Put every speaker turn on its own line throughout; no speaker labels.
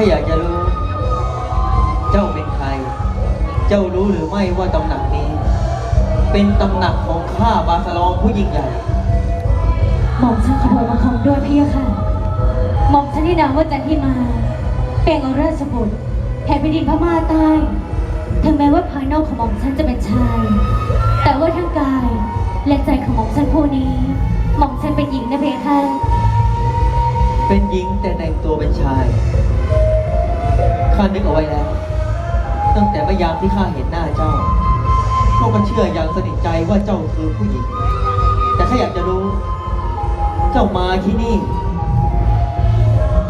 ข้าอยากจะรู้ เจ้าเป็นใคร เจ้ารู้หรือไม่ว่าตำหนักนี้ เป็นตำหนักของข้าบาสลองผู้ยิ่งใหญ่
หม่อมฉันขอบังคมด้วยพี่ค่ะ หม่อมฉันที่นาว่าจันที่มา เป็นราชบุตรแห่งแผ่นดินพม่าใต้ถึงแม้ว่าภายนอกของหม่อมฉันจะเป็นชาย แต่ว่าทั้งกายและใจของหม่อมฉันผู้นี้ หม่อมฉันเป็นหญิงนะเพคะ
เป็นหญิงแต่แต่งตัวเป็นชาย ข้านึกเอาไว้แล้ว ตั้งแต่เมื่อยามที่ข้าเห็นหน้าเจ้าข้าก็เชื่ออย่างสนิทใจว่าเจ้าคือผู้หญิง แต่ข้าอยากจะรู้ เจ้ามาที่นี่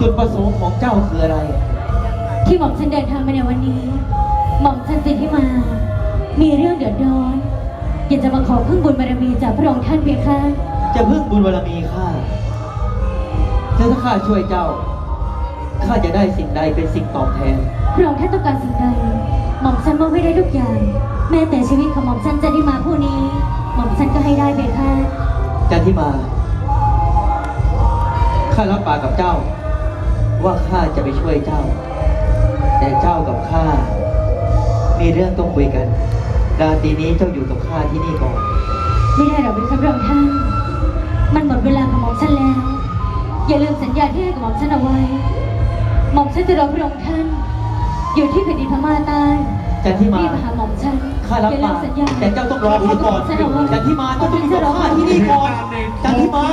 จุดประสงค์ของเจ้าคืออะไร
ที่หม่อมฉันเดินทางมาในวันนี้ หม่อมฉันจันทิมา มีเรื่องเดือดร้อน อยากจะมาขอพึ่งบุญบารมีจากพระองค์ท่านเพคะ
จะพึ่งบุญบารมีข้าถ้าถ้าข้าช่วยเจ้า ข้าจะได้สิ่งใดเป็นสิ่งตอบแทน
พระองค์ท่านต้องการสิ่งใด หม่อมฉันมอบให้ได้ทุกอย่าง แม้แต่ชีวิตของหม่อมฉันจันทิมาผู้นี้ หม่อมฉันก็ให้ได้เพคะ
จันทิมา ข้ารับปากกับเจ้า ว่าข้าจะไปช่วยเจ้า แต่เจ้ากับข้า มีเรื่องต้องคุยกัน ราตรีนี้เจ้าอยู่กับข้าที่นี่ก่อน
ไม่ได้หรอกเพคะพระองค์ท่าน มันหมดเวลาของหม่อมฉันแล้ว อย่าลืมสัญญาที่ให้กับหม่อมฉันเอาไว้ หม่อมฉันจะรอพระองค์ท่าน อยู่ที่แผ่นดินพม่าใต้
จันทิมา
รีบมาหาหม่อมฉัน
ข้ารับ
อย่าลื
ปามก
สัญญา
แต่เจ้าต้องรอข้าก่อนจันทิมาเจ้าต้องอยู่กับข้าที่นี่ก่อนจันทิมา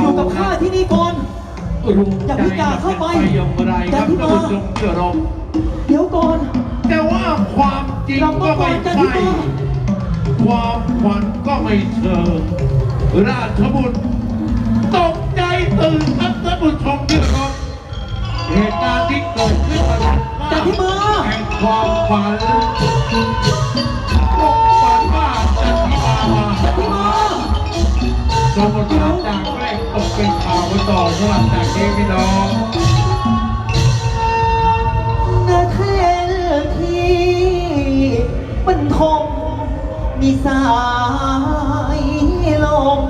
อยู่กับข้าที่นี่ก่อน
รู้
อย่าเพิ่งด่าเข้าไป
อย่างไรครับ
จันทิมา
ท่านผู้ชมเกิดรม
เดี๋ยวก่อน
แต่ว่าความจริง
เราก็
ก็ไม่
ก่อนจันทิ
ใช่
มา
ความฝันก็ไม่เชิงราชบุตรตกใจตื่นครับท่านผู้ชมที่เคารพ เหตุการณ์ที่เกิดขึ้นมา
จันทิมา
แห่งความฝันตกฝันว่าจันทิมามา
จันทิมา
สมมติว่าจากแรกตกเป็นข่าวมาต่อสำหรับจากนี้พี่น้อง
นาเทลที่มันคงมีสายลม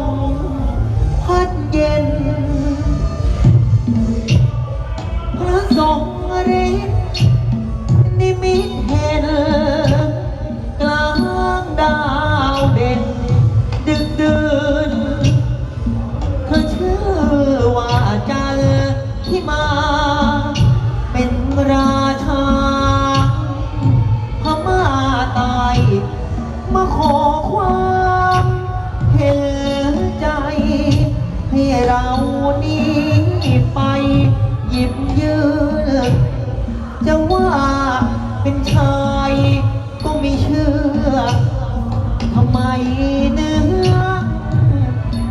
เนื้อ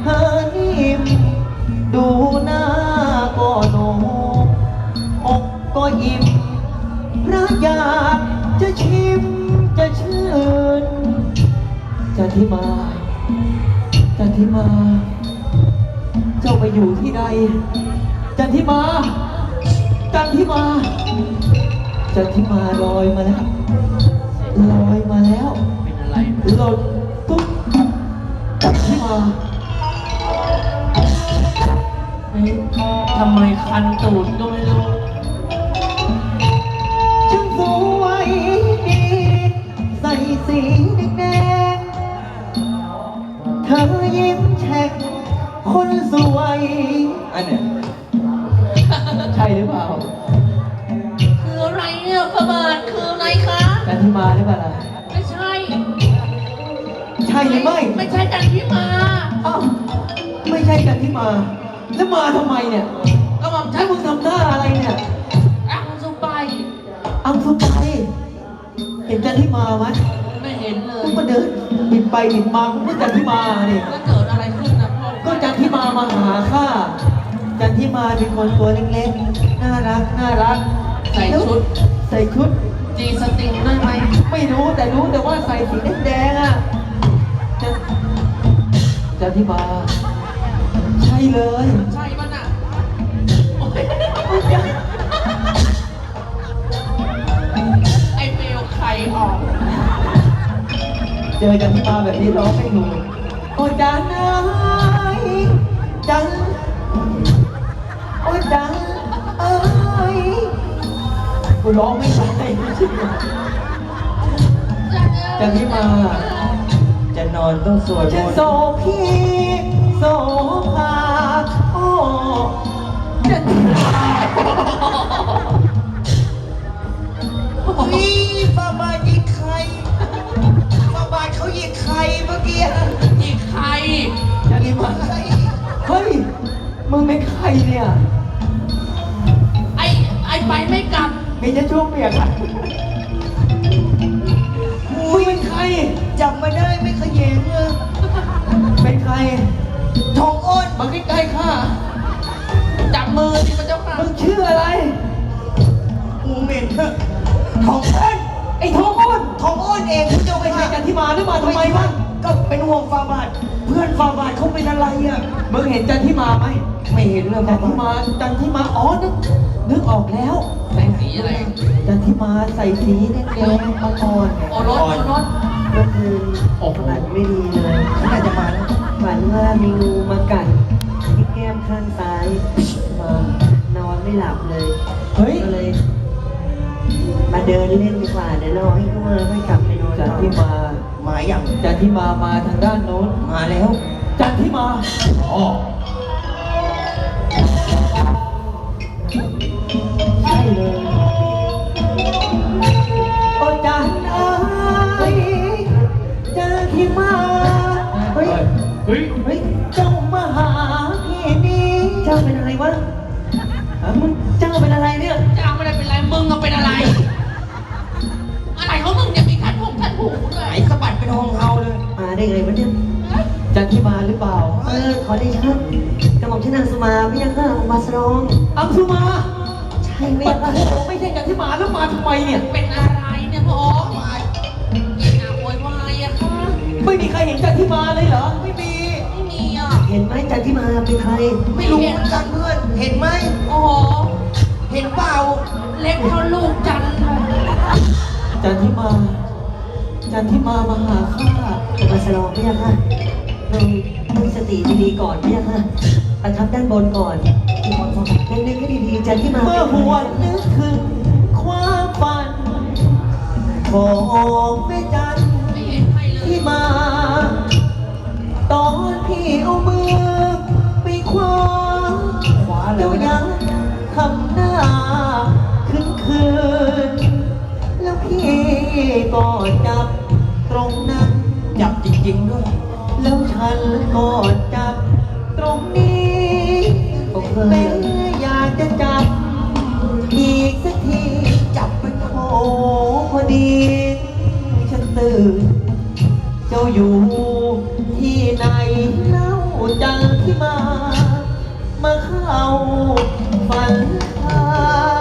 เธอนิ่มดูหน้าก็โนอกก็อิ่มพระอยากจะชิมจะชื่นจันทิมาจันทิมา เจ้าไปอยู่ที่ใดจันทิมาจันทิมาจันทิมาลอยมาแล้วลอยมาแล้ว
เป็นอะไร
หล่นาเฮ้ยทำ
ไมคันตูดก็ไม่รู้
ฉันสวยดีใส่สีแดงๆเธอยิ้มแฉกคนสวย อันเนี้ย รือไม่
ไม่ใช่จันทิมา
อ้าวไม่ใช่จันทิมา แล้วมาทำไมเนี่ย
ก็หม่อมฉั
ถ้านมึงทำหน้าอะไรเนี่ย
อะสุไป
อังสุไปเห็นจันทิมาไหม
ไม่เห็นเล
มึ
ย
งมาเดินบินไปบินมามึงก็จันทิมาเนี่ย
แล้วเกิดอะไรขึ้นนะพ่อ
ก็จันทิมามาหาข้าจันทิมาเป็นคนตัวเล็กๆ น่ารัก น่ารัก
ใส่ชุด
ใส่ชุด
จีสติงได้ไหม
ไม่รู้แต่รู้แต่ว่าใส่สีแดงๆอะจัน จันทิมาใช่เลย
ใช่มันอะไอเมลใครออก
เจอจันทิมาแบบนี้ร้องไม่ถูกโอ้จันเอ้ยจันโอ้จันเอ้ยกูร้องไม่ได้จริงๆ
จันเอ้ย
จันทิมา จะนอนต้องสวดมนต์โสพี่โสภาโอ้จันทิมา จั
บ
มา
ได้ไม่ขยงเลย
เป็นใคร
ทองอ้น
มาใกล้ๆข้า
จับมือที่พระเจ้าค่ะ
มึงชื่ออะไร
หูเหม็นเถอะทองอ้น
ไอ้ทองอ้น
ทองอ้นเองคุณเจ้า
ไม่
ไม่
ใช่
ใช่
จั
กันน
ทิมาหรือมาทำไมวะ
ก็เป็นห่วงฟาบาทเพื่อนฟาบาทเขาเป็นอะไรอะ
มึงเห็นจันทิมาไหม
ไม่เห็นเลย
จั
ฟาน
ทิ
บาท
มาจันทิมาอ๋อนึกนึกออกแล้ว
ใส่สีอะไร
จันทิมาใส่สีแดงๆมาก่อน
โอรสโอรส
เมื่อคืนฝันไม่ดีเลย
เขาน่าจะมาแล้ว
ฝันว่ามีงูมากัดที่แก้มข้างซ้ายมานอนไม่หลับเลยเฮ้ย ก็เลย มาเดินเล่นดีกว่าเดี๋ยวรอให้ทั่วแล้วค่อยกลับไปนอนจันทิมา
มาอย่าง
จันทิมามาทางด้านโน้น
มาแล้ว
จันทิมา
อ๋อ
ใช่เลย เฮ้ย
เฮ้ย
เจ้ามาหาพี่นี่เจ้าเป็นอะไรวะฮะมึงเจ้าเป็นอะไรเนี่ย
จะเอาอะไรเป็นไรมึงก็เป็นอะไร อะไรของมึงเนี่ยมีขันหงขันหูด้ว
ไหน
ย
สะบัดเป็นห้องเฮาเลย
มาได้ไงวะเนี่ยจันทิมาหรือเปล่า
เออขอได้ครับกระหม่อมชื่อนางสุมาพี่ยังก็มาสรอง
อังสุมา
ใช่ไหม
ไม่
ครับ
โอ้ไม่ใช่จันทิมาแล้วมาทำไมเนี่ย
เป็นอะไรเนี่ยพระองค์ยิงอาโวยวายอะค่ะ
ไม่มีใครเห็นจันทิมาเลยเหรอ
ไม่มี
ไม่มีอะ
เห็นไหมจันที่มาเป็นใคร
ไม่รู้เหมือนกันเพื่อน เห็นไหม
โอ้โห
เห็นเปล่า
เล็กเท่าลูกจันทร์
จันทิมา จันทิมามาหาข้า
มาสรองพี่ยังค่ะเราตั้งสติดีๆก่อนพี่ยังค่ะประทับด้านบนก่อนนึกนึกให้ดีๆจันที่มา
เมื่อ
เป็น
ห
ใคร
วนนึกถึงความฝันของแม่จัน
ไม่เห็นใครเลย
ที่มา ตอนพี่เอามือไปคว้า
ขวาเล
เจ้าย ยังทำหน้าคืนคืนๆแล้วพี่ก็จับตรงนั้น
จับจริงๆด้วย
แล้วฉันก็จับตรงนี้
ผมเค
แม้
ย
อยากจะจับอีกสักที
จับไป
โอ้พอดี ฉันตื่น จ้าอยู่ที่ไหนเล่าจังที่มา มาเข้าฝันข้า